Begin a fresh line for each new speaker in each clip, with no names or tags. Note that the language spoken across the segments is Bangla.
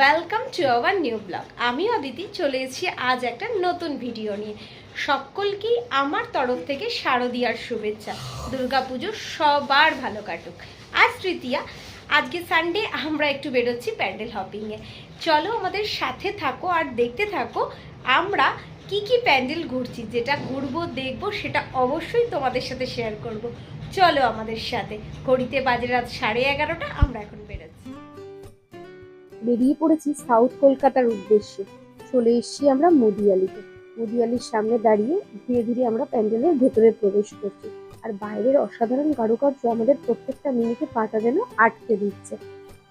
Welcome to our new blog আমি অদিতি, চলে এসেছি আজ একটা নতুন ভিডিও নিয়ে। সকলকেই আমার তরফ থেকে শারদীয়ার শুভেচ্ছা। দুর্গাপুজো সবার ভালো কাটুক। আজ তৃতীয়া, আজকে সানডে আমরা একটু বেরোচ্ছি প্যান্ডেল হপিংয়ে চলো আমাদের সাথে থাকো আর দেখতে থাকো আমরা কি কি প্যান্ডেল ঘুরছি, যেটা ঘুরবো, দেখব, সেটা অবশ্যই তোমাদের সাথে শেয়ার করব। চলো আমাদের সাথে। ঘড়িতে বাজে রাত সাড়ে এগারোটা, আমরা এখন বেরোচ্ছি।
বেরিয়ে পড়েছি সাউথ কলকাতার উদ্দেশ্যে। চলে এসেছি আমরা মদিয়ালিতে। মদিয়ালির সামনে দাঁড়িয়ে ধীরে ধীরে আমরা প্যান্ডেলের ভেতরে প্রবেশ করছি। আর বাইরের অসাধারণ কারুকার্য আমাদের প্রত্যেকটা মিনিটে পাটা যেন আটকে দিচ্ছে।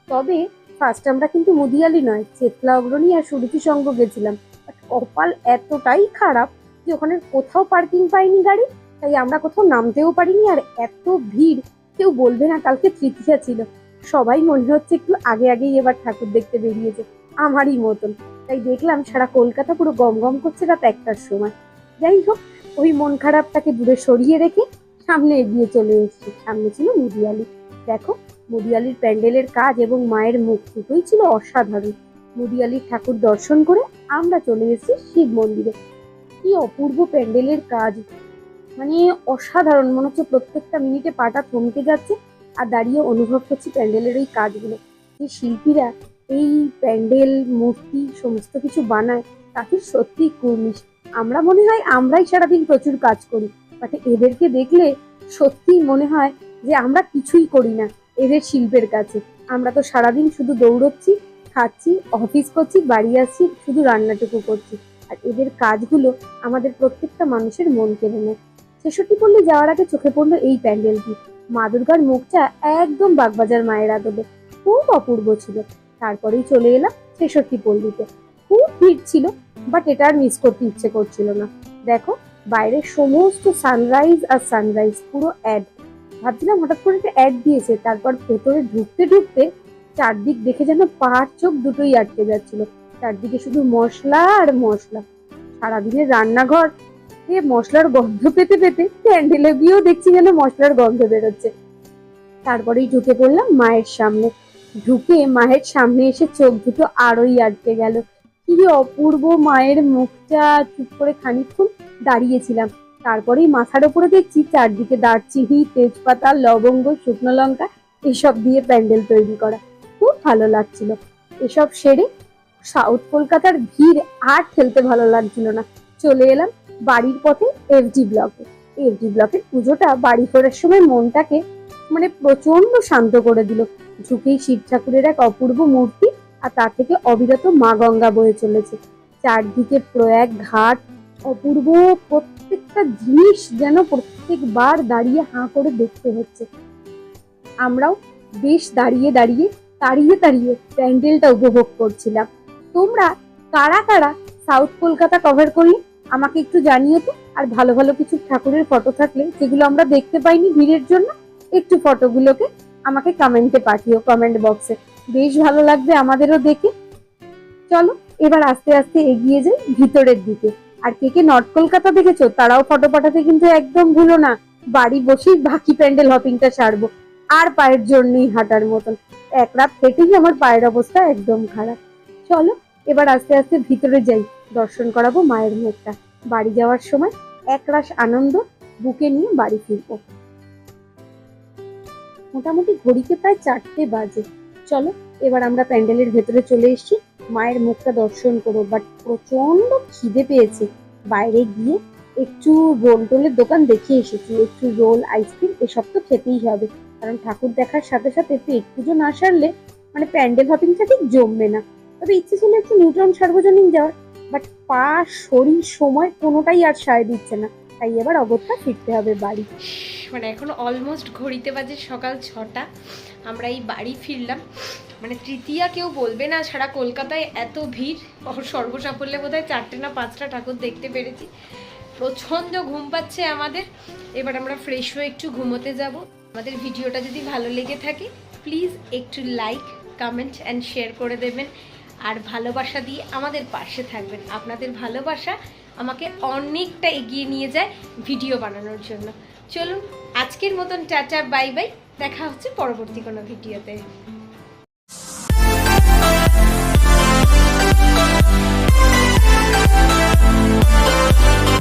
তবে ফার্স্ট আমরা কিন্তু মুদিয়ালি নয়, চেতলা অগ্রণী আর সুরুচি সঙ্গ গেছিলাম। বাট কপাল এতটাই খারাপ যে ওখানে কোথাও পার্কিং পাইনি গাড়ি, তাই আমরা কোথাও নামতেও পারিনি আর এত ভিড়, কেউ বলবে না কালকে তৃতীয়া ছিল। সবাই মনে হচ্ছে একটু আগে আগেই এবার ঠাকুর দেখতে বেরিয়েছে, আমারই মতন। তাই দেখলাম সারা কলকাতা পুরো গম গম করছে রাত একটার সময়। যাই হোক, ওই মন খারাপটাকে দূরে সরিয়ে রেখে সামনে এগিয়ে চলে এসেছি। সামনে ছিল মুদিয়ালি। দেখো, মুদিয়ালির প্যান্ডেলের কাজ এবং মায়ের মুখ দুটোই ছিল অসাধারণ। মুদিয়ালির ঠাকুর দর্শন করে আমরা চলে এসেছি শিব মন্দিরে। কি অপূর্ব প্যান্ডেলের কাজ। মানে অসাধারণ, মনে হচ্ছে প্রত্যেকটা মিনিটে পাটা থমকে যাচ্ছে। আর দাঁড়িয়ে অনুভব করছি প্যান্ডেলের ওই কাজগুলো। যে শিল্পীরা এই প্যান্ডেল, মূর্তি, সমস্ত কিছু বানায় তাদের সত্যি কুর্নিশ আমরা মনে হয়, আমরাই সারাদিন প্রচুর কাজ করি। বাট এদেরকে দেখলে সত্যি মনে হয় যে আমরা কিছুই করি না এদের শিল্পের কাছে। আমরা তো সারাদিন শুধু দৌড়চ্ছি, খাচ্ছি, অফিস করছি, বাড়ি আসছি, শুধু রান্নাটুকু করছি। আর এদের কাজগুলো আমাদের প্রত্যেকটা মানুষের মন কেড়ে নেয়। ছেষট্টি পল্লী যাওয়ার আগে চোখে পড়ল এই প্যান্ডেলটি। মা দুর্গার মুখটা একদম বাগবাজার মায়ের আদলে খুব অপূর্ব ছিল। তারপরেই চলে এলাম ছেষট্টি পল্লীতে। খুব ভিড় ছিল বাট এটা আর মিস করতে ইচ্ছে করছিল না। দেখো বাইরে সমস্ত সানরাইজ আর সানরাইজ পুরো অ্যাড ভাবছিলাম হঠাৎ করে একটা অ্যাড দিয়েছে, তারপর ভেতরে ঢুকতে ঢুকতে চারদিক দেখে যেন পাহাড় চোখ দুটোই আটকে যাচ্ছিল। চারদিকে শুধু মশলা আর মশলা। সারাদিনের রান্নাঘর মশলার গন্ধ পেতে পেতে প্যান্ডেলে গিয়েও দেখছি যেন মশলার গন্ধ বেরোচ্ছে। তারপরেই ঢুকে পড়লাম মায়ের সামনে। ঢুকে মায়ের সামনে এসে চোখ দুটো আরোই আটকে গেল। কি অপূর্ব মায়ের মুখটা! চুপ করে খানিকক্ষণ দাঁড়িয়েছিলাম। তারপরেই মাথার ওপরে দেখছি চারদিকে দারচিনি, তেজপাতা, লবঙ্গ, শুকনো লঙ্কা এসব দিয়ে প্যান্ডেল তৈরি করা। খুব ভালো লাগছিল। এসব সেরে সাউথ কলকাতার ভিড় আর খেলতে ভালো লাগছিল না। চলে এলাম বাড়ির পথে এফডি ব্লকে এফডি ব্লকের পুজোটা বাড়ি ফেরার সময় মনটাকে মানে প্রচণ্ড শান্ত করে দিল। ঝুঁকেই শিব ঠাকুরের এক অপূর্ব মূর্তি আর তার থেকে অবিরত মা গঙ্গা বয়ে চলেছে। চারদিকে প্রয়াগ ঘাট, অপূর্ব প্রত্যেকটা জিনিস যেন প্রত্যেকবার দাঁড়িয়ে হাঁ করে দেখতে হচ্ছে। আমরাও বেশ দাঁড়িয়ে দাঁড়িয়ে, তাড়িয়ে তাড়িয়ে প্যান্ডেলটা উপভোগ করছিলাম। তোমরা কারা কারা সাউথ কলকাতা কভার করলে? আমাকে একটু জানিও তো, আর ভালো ভালো কিছু ঠাকুরের ফটো থাকলে, যেগুলো আমরা দেখতে পাইনি ভিড়ের জন্য, একটু ফটোগুলোকে আমাকে কমেন্টে পাঠিও কমেন্ট বক্সে বেশ ভালো লাগবে আমাদেরও দেখে। চলো, এবার আস্তে আস্তে এগিয়ে যাই ভিতরের দিকে। আর কে কে নর্থ কলকাতা দেখেছ? তারাও ফটো পাঠাতে কিন্তু একদম ভুলো না। বাড়ি বসেই বাকি প্যান্ডেল হপিংটা সারবো। আর পায়ের জন্যই হাঁটার মতন। এক রাত হেঁটেই আমার পায়ের অবস্থা একদম খারাপ। চলো, এবার আস্তে আস্তে ভিতরে যাই। দর্শন করাবো মায়ের মুখটা। বাড়ি যাওয়ার সময় একরাশ আনন্দ বুকে নিয়ে বাড়ি ফিরবো। মোটামুটি ঘড়িতে প্রায় চারটে বাজে। চলো, এবার আমরা প্যান্ডেলের ভেতরে চলে এসেছি। মায়ের মুখটা দর্শন করব বাট প্রচণ্ড খিদে পেয়েছে। বাইরে গিয়ে একটু রোল টোলের দোকান দেখে এসেছি। একটু রোল, আইসক্রিম, এসব তো খেতেই হবে। কারণ ঠাকুর দেখার সাথে সাথে পেট পুজো না সারলে মানে প্যান্ডেল হপিংটা ঠিক জমবে না। তবে ইচ্ছে ছিল একটু নিউটন সার্বজনীন যাওয়ার। বাট পা শরীর সময় কোনোটাই আর সায় দিচ্ছে না। তাই এবার অগত্যা ফিরতে হবে বাড়ি।
মানে এখন অলমোস্ট ঘড়িতে বাজে সকাল ছটা। আমরা এই বাড়ি ফিরলাম। মানে তৃতীয়া কেউ বলবে না, সারা কলকাতায় এত ভিড়। সর্বসাফল্যে বোধ হয় চারটে না পাঁচটা ঠাকুর দেখতে পেরেছি। প্রচণ্ড ঘুম পাচ্ছে আমাদের। এবার আমরা ফ্রেশ হয়ে একটু ঘুমোতে যাব। আমাদের ভিডিওটা যদি ভালো লেগে থাকে প্লিজ একটু লাইক কমেন্ট অ্যান্ড শেয়ার করে দেবেন। আর ভালোবাসা দিয়ে আমাদের পাশে থাকবেন। আপনাদের ভালোবাসা আমাকে অনেকটা এগিয়ে নিয়ে যায় ভিডিও বানানোর জন্য। চলুন, আজকের মতন টাটা, বাই বাই। দেখা হচ্ছে পরবর্তী কোনো ভিডিওতে।